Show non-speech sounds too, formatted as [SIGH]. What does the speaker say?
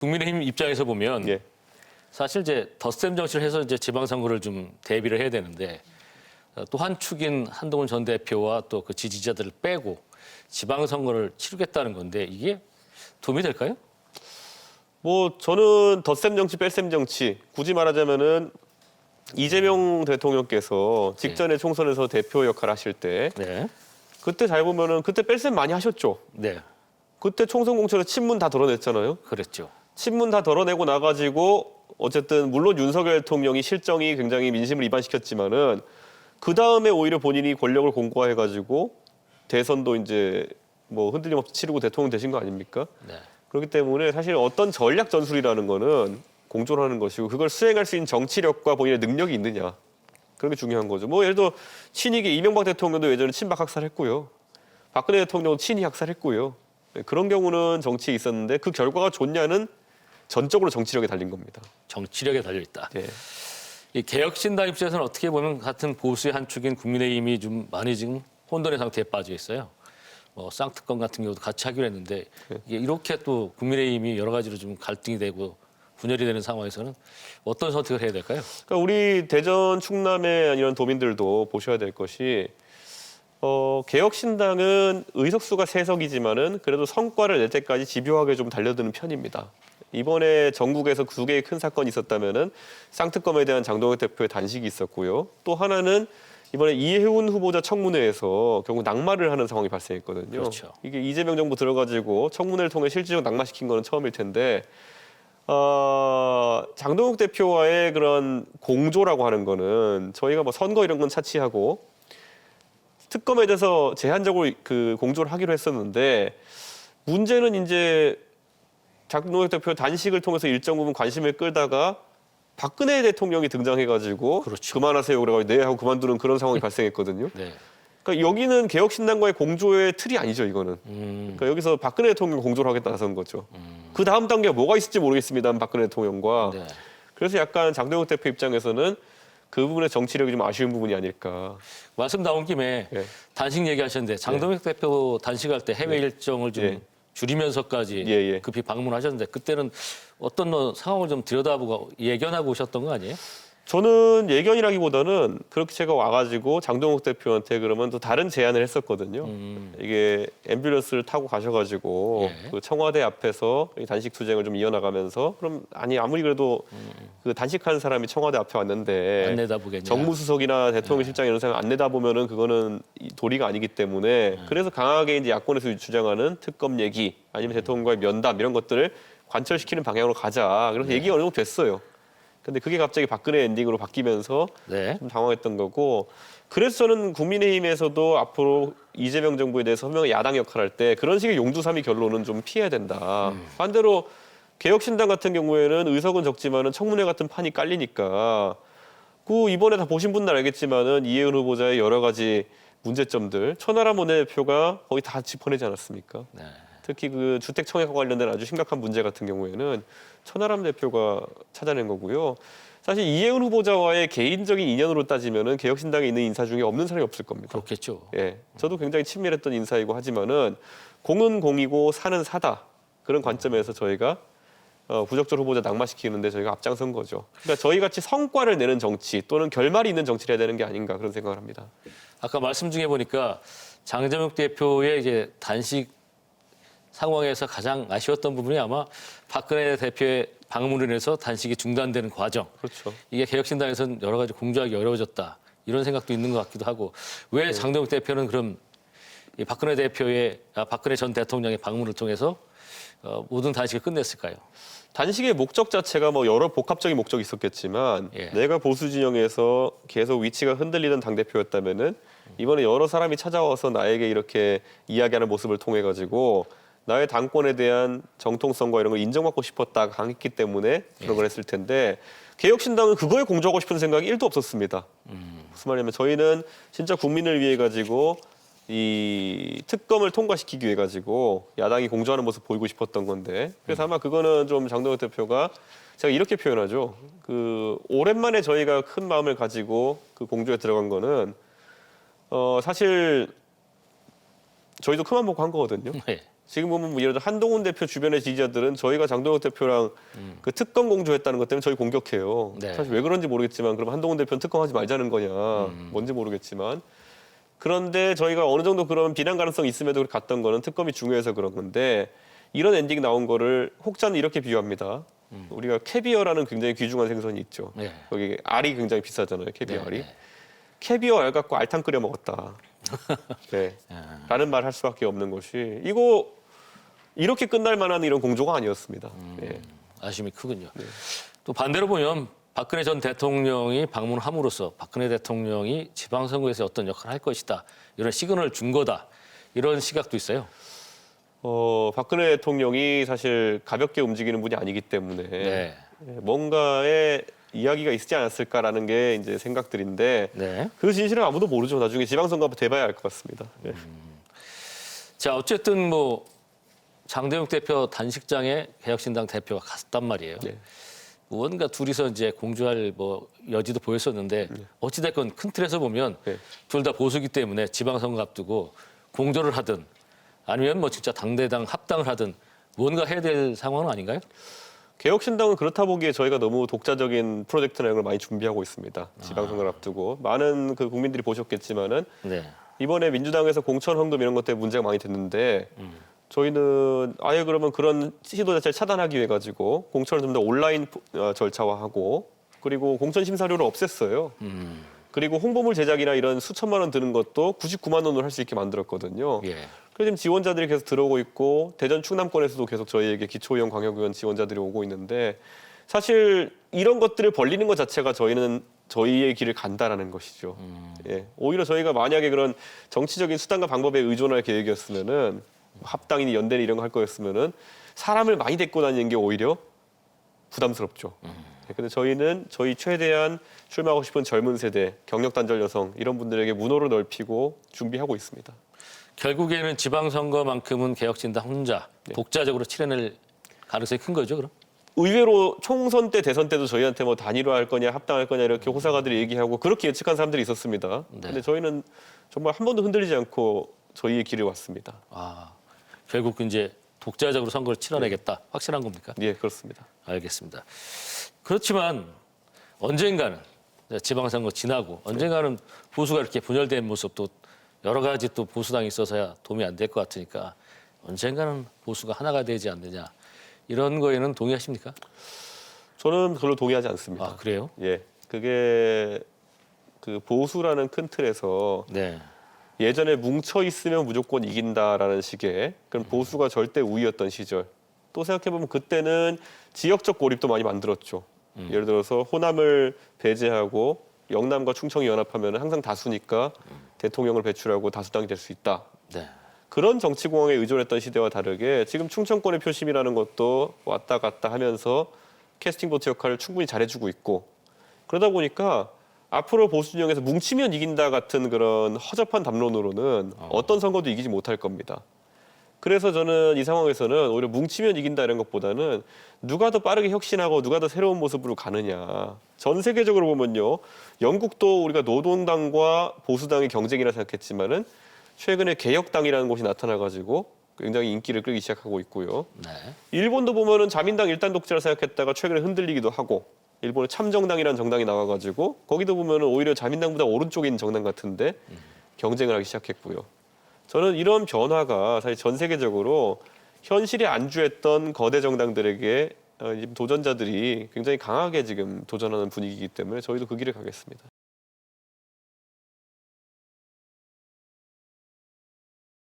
국민의힘 입장에서 보면 예. 사실 이제 덧셈 정치를 해서 이제 지방선거를 좀 대비를 해야 되는데 어, 또한 축인 한동훈 전 대표와 또 그 지지자들을 빼고 지방선거를 치르겠다는 건데 이게 도움이 될까요? 뭐 저는 덧셈 정치, 뺄셈 정치 굳이 말하자면은 이재명 대통령께서 직전에 총선에서 대표 역할 하실 때 네. 그때 잘 보면은 그때 뺄셈 많이 하셨죠. 네. 그때 총선 공천에 친문 다 덜어냈잖아요. 그랬죠. 친문 다 덜어내고 나가지고 어쨌든 물론 윤석열 대통령이 실정이 굉장히 민심을 이반시켰지만은 그 다음에 오히려 본인이 권력을 공고화해가지고 대선도 이제 뭐 흔들림 없이 치르고 대통령 되신 거 아닙니까? 네. 그렇기 때문에 사실 어떤 전략 전술이라는 거는 공존하는 것이고 그걸 수행할 수 있는 정치력과 본인의 능력이 있느냐 그런 게 중요한 거죠. 뭐 예를 들어 친이계 이명박 대통령도 예전에 친박 학살했고요. 박근혜 대통령도 친이 학살했고요. 네, 그런 경우는 정치에 있었는데 그 결과가 좋냐는 전적으로 정치력에 달린 겁니다. 정치력에 달려 있다. 예. 이 개혁신당 입장에서는 어떻게 보면 같은 보수의 한 축인 국민의힘이 좀 많이 지금 혼돈의 상태에 빠져 있어요. 뭐 쌍특검 같은 경우도 같이 하기로 했는데 이게 이렇게 또 국민의힘이 여러 가지로 좀 갈등이 되고 분열이 되는 상황에서는 어떤 선택을 해야 될까요? 그러니까 우리 대전 충남의 이런 도민들도 보셔야 될 것이 어, 개혁신당은 의석수가 세석이지만은 그래도 성과를 낼 때까지 집요하게 좀 달려드는 편입니다. 이번에 전국에서 두 개의 큰 사건이 있었다면은 쌍특검에 대한 장동혁 대표의 단식이 있었고요. 또 하나는 이번에 이해훈 후보자 청문회에서 결국 낙마를 하는 상황이 발생했거든요. 그렇죠. 이게 이재명 정부 들어가지고 청문회를 통해 실질적으로 낙마시킨 거는 처음일 텐데 어, 장동욱 대표와의 그런 공조라고 하는 거는 저희가 뭐 선거 이런 건 차치하고 특검에 대해서 제한적으로 그 공조를 하기로 했었는데 문제는 이제 장동욱 대표 단식을 통해서 일정 부분 관심을 끌다가 박근혜 대통령이 등장해가지고 그렇죠. 그만하세요 그래가지고 네 하고 그만두는 그런 상황이 [LAUGHS] 발생했거든요. 네. 그러니까 여기는 개혁신당과의 공조의 틀이 아니죠 이거는. 음, 그러니까 여기서 박근혜 대통령 공조를 하겠다 나선 거죠. 그 다음 단계가 뭐가 있을지 모르겠습니다만 박근혜 대통령과 네. 그래서 약간 장동혁 대표 입장에서는 그 부분의 정치력이 좀 아쉬운 부분이 아닐까. 말씀 나온 김에 예. 단식 얘기하셨는데 장동혁 대표 단식할 때 해외 일정을 좀 예. 줄이면서까지 예, 예. 급히 방문하셨는데 그때는 어떤 뭐 상황을 좀 들여다보고 예견하고 오셨던 거 아니에요? 저는 예견이라기보다는 그렇게 제가 와가지고 장동욱 대표한테 그러면 또 다른 제안을 했었거든요. 음. 이게 앰뷸런스를 타고 가셔가지고 예. 그 청와대 앞에서 이 단식 투쟁을 좀 이어나가면서 그럼 아니 아무리 그래도 그 단식하는 사람이 청와대 앞에 왔는데 음. 안 내다보겠냐? 정무수석이나 네. 대통령 실장 이런 사람 안 내다 보면은 그거는 이 도리가 아니기 때문에 네. 그래서 강하게 이제 야권에서 주장하는 특검 얘기 아니면 대통령과의 면담 이런 것들을 관철시키는 방향으로 가자. 그래서 네. 얘기가 어느 정도 됐어요. 근데 그게 갑자기 박근혜 엔딩으로 바뀌면서 네. 좀 당황했던 거고 그래서 저는 국민의힘에서도 앞으로 이재명 정부에 대해서 서명 야당 역할할 때 그런 식의 용두삼이 결론은 좀 피해야 된다. 음. 반대로 개혁신당 같은 경우에는 의석은 적지만은 청문회 같은 판이 깔리니까 그 이번에 다 보신 분들 알겠지만은 이해은 후보자의 여러 가지 문제점들 천하람 원내대표가 거의 다 짚어내지 않았습니까? 네. 특히 그 주택 청약과 관련된 아주 심각한 문제 같은 경우에는 천하람 대표가 찾아낸 거고요. 사실 이해은 후보자와의 개인적인 인연으로 따지면은 개혁신당에 있는 인사 중에 없는 사람이 없을 겁니다. 그렇겠죠. 예, 저도 굉장히 친밀했던 인사이고 하지만은 공은 공이고 사는 사다 그런 관점에서 저희가 어, 부적절 후보자 낙마시키는데 저희가 앞장선 거죠. 그러니까 저희 같이 성과를 내는 정치 또는 결말이 있는 정치를 해야 되는 게 아닌가 그런 생각을 합니다. 아까 말씀 중에 보니까 장재묵 대표의 이제 단식 상황에서 가장 아쉬웠던 부분이 아마 박근혜 대표의 방문을 인해서 단식이 중단되는 과정. 그렇죠. 이게 개혁신당에서는 여러 가지 공조하기 어려워졌다. 이런 생각도 있는 것 같기도 하고 왜 네. 장동욱 대표는 그럼 이 박근혜 대표의 아, 박근혜 전 대통령의 방문을 통해서 어, 모든 단식을 끝냈을까요? 단식의 목적 자체가 뭐 여러 복합적인 목적이 있었겠지만 예. 내가 보수 진영에서 계속 위치가 흔들리던 당 대표였다면은 이번에 여러 사람이 찾아와서 나에게 이렇게 이야기하는 모습을 통해 가지고 나의 당권에 대한 정통성과 이런 걸 인정받고 싶었다 강했기 때문에 그런 걸 했을 텐데 개혁신당은 그거에 공조하고 싶은 생각이 1도 없었습니다. 무슨 말이냐면 저희는 진짜 국민을 위해 가지고 이 특검을 통과시키기 위해 가지고 야당이 공조하는 모습 보이고 싶었던 건데 그래서 아마 그거는 좀 장동혁 대표가 제가 이렇게 표현하죠. 그 오랜만에 저희가 큰 마음을 가지고 그 공조에 들어간 거는 어 사실 저희도 큰맘 먹고 한 거거든요. 네. 지금 보면 뭐 예를 들어 한동훈 대표 주변의 지지자들은 저희가 장동혁 대표랑 그 특검 공조했다는 것 때문에 저희 공격해요. 네. 사실 왜 그런지 모르겠지만 그럼 한동훈 대표는 특검하지 말자는 거냐 뭔지 모르겠지만 그런데 저희가 어느 정도 그런 비난 가능성이 있음에도 갔던 거는 특검이 중요해서 그런 건데 이런 엔딩이 나온 거를 혹자는 이렇게 비유합니다. 우리가 캐비어라는 굉장히 귀중한 생선이 있죠. 네. 거기 알이 굉장히 비싸잖아요. 캐비어 네, 알이. 네. 캐비어 알 갖고 알탕 끓여 먹었다. [LAUGHS] 네. 아. 라는 말 할 수밖에 없는 것이 이거 이렇게 끝날 만한 이런 공조가 아니었습니다. 음. 예. 아쉬움이 크군요. 네. 또 반대로 보면 박근혜 전 대통령이 방문함으로써 박근혜 대통령이 지방선거에서 어떤 역할을 할 것이다. 이런 시그널을 준 거다. 이런 시각도 있어요. 어, 박근혜 대통령이 사실 가볍게 움직이는 분이 아니기 때문에 네. 예, 뭔가의 이야기가 있지 않았을까라는 게 이제 생각들인데 네. 그 진실은 아무도 모르죠. 나중에 지방선거 한번 돼봐야 알 것 같습니다. 예. 자, 어쨌든 뭐 장대욱 대표 단식장에 개혁신당 대표가 갔단 말이에요. 네. 무언가 둘이서 이제 공주할 뭐 여지도 보였었는데 어찌됐건 큰 틀에서 보면 네. 둘다 보수기 때문에 지방선거 앞두고 공조를 하든 아니면 뭐 진짜 당대당 합당을 하든 무언가 해야 될 상황은 아닌가요? 개혁신당은 그렇다 보기에 저희가 너무 독자적인 프로젝트나 이런 걸 많이 준비하고 있습니다. 지방선거를 앞두고 많은 그 국민들이 보셨겠지만은 네. 이번에 민주당에서 공천 헌금 이런 것 때문에 문제가 많이 됐는데 저희는 아예 그러면 그런 시도 자체를 차단하기 위해 가지고 공천을 좀 더 온라인 어, 절차화하고 그리고 공천 심사료를 없앴어요. 음. 그리고 홍보물 제작이나 이런 수천만 원 드는 것도 99만 원으로 할 수 있게 만들었거든요. 예. 그래서 지금 지원자들이 계속 들어오고 있고 대전 충남권에서도 계속 저희에게 기초의원 광역의원 지원자들이 오고 있는데 사실 이런 것들을 벌리는 것 자체가 저희는 저희의 길을 간다라는 것이죠. 예. 오히려 저희가 만약에 그런 정치적인 수단과 방법에 의존할 계획이었으면은 합당이니 연대니 이런 거 할 거였으면은 사람을 많이 데리고 다니는 게 오히려 부담스럽죠. 예, 근데 저희는 저희 최대한 출마하고 싶은 젊은 세대, 경력 단절 여성 이런 분들에게 문호를 넓히고 준비하고 있습니다. 결국에는 지방선거만큼은 개혁신당 혼자 네. 독자적으로 치러낼 가능성이 큰 거죠, 그럼? 의외로 총선 때 대선 때도 저희한테 뭐 단일화할 거냐 합당할 거냐 이렇게 호사가들이 얘기하고 그렇게 예측한 사람들이 있었습니다. 네. 근데 저희는 정말 한 번도 흔들리지 않고 저희의 길을 왔습니다. 아, 결국 이제 독자적으로 선거를 치러내겠다. 네. 확실한 겁니까? 예, 그렇습니다. 알겠습니다. 그렇지만 언젠가는 지방선거 지나고 언젠가는 보수가 이렇게 분열된 모습도 여러 가지 또 보수당이 있어서야 도움이 안 될 것 같으니까 언젠가는 보수가 하나가 되지 않느냐 이런 거에는 동의하십니까? 저는 별로 동의하지 않습니다. 아 그래요? 예, 그게 그 보수라는 큰 틀에서 네. 예전에 뭉쳐 있으면 무조건 이긴다라는 식의 그런 보수가 절대 우위였던 시절. 또 생각해 보면 그때는 지역적 고립도 많이 만들었죠. 예를 들어서 호남을 배제하고 영남과 충청이 연합하면 항상 다수니까 대통령을 배출하고 다수당이 될 수 있다. 네. 그런 정치 공황에 의존했던 시대와 다르게 지금 충청권의 표심이라는 것도 왔다 갔다 하면서 캐스팅 보트 역할을 충분히 잘해주고 있고 그러다 보니까 앞으로 보수 진영에서 뭉치면 이긴다 같은 그런 허접한 담론으로는 어 떤 선거도 이기지 못할 겁니다. 그래서 저는 이 상황에서는 오히려 뭉치면 이긴다 이런 것보다는 누가 더 빠르게 혁신하고 누가 더 새로운 모습으로 가느냐. 전 세계적으로 보면요. 영국도 우리가 노동당과 보수당의 경쟁이라 생각했지만은 최근에 개혁당이라는 곳이 나타나가지고 굉장히 인기를 끌기 시작하고 있고요. 네. 일본도 보면은 자민당 일단 독재라 생각했다가 최근에 흔들리기도 하고 일본의 참정당이라는 정당이 나와가지고 거기도 보면은 오히려 자민당보다 오른쪽에 있는 정당 같은데 경쟁을 하기 시작했고요. 저는 이런 변화가 사실 전 세계적으로 현실에 안주했던 거대 정당들에게 어, 도전자들이 굉장히 강하게 지금 도전하는 분위기이기 때문에 저희도 그 길을 가겠습니다.